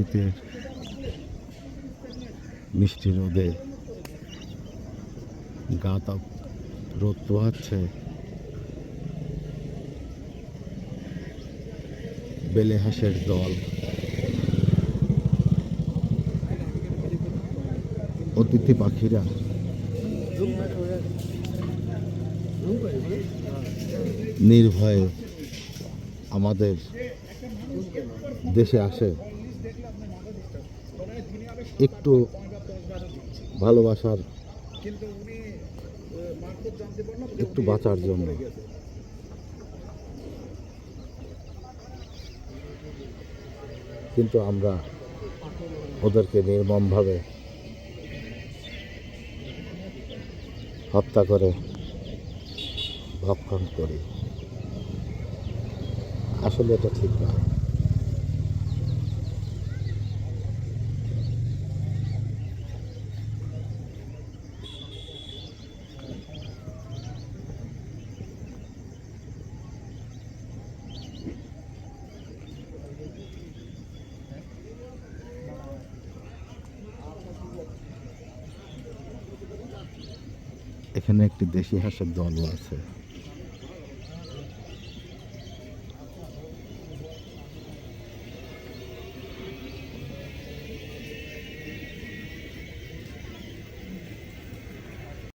শীতের মিষ্টি রোদে গা তাপ রোদ পোহাচ্ছে। বেলে হাঁসের দল। অতিথি পাখিরা। নির্ভয়ে আমাদের দেশে আসে। একটু ভালোবাসার একটু বাঁচার জন্য। কিন্তু আমরা ওদেরকে নির্মমভাবে হত্যা করে ভক্ষণ করি। আসলে এটা ঠিক না। এখানে একটি দেশি হাঁসের দলও আছে।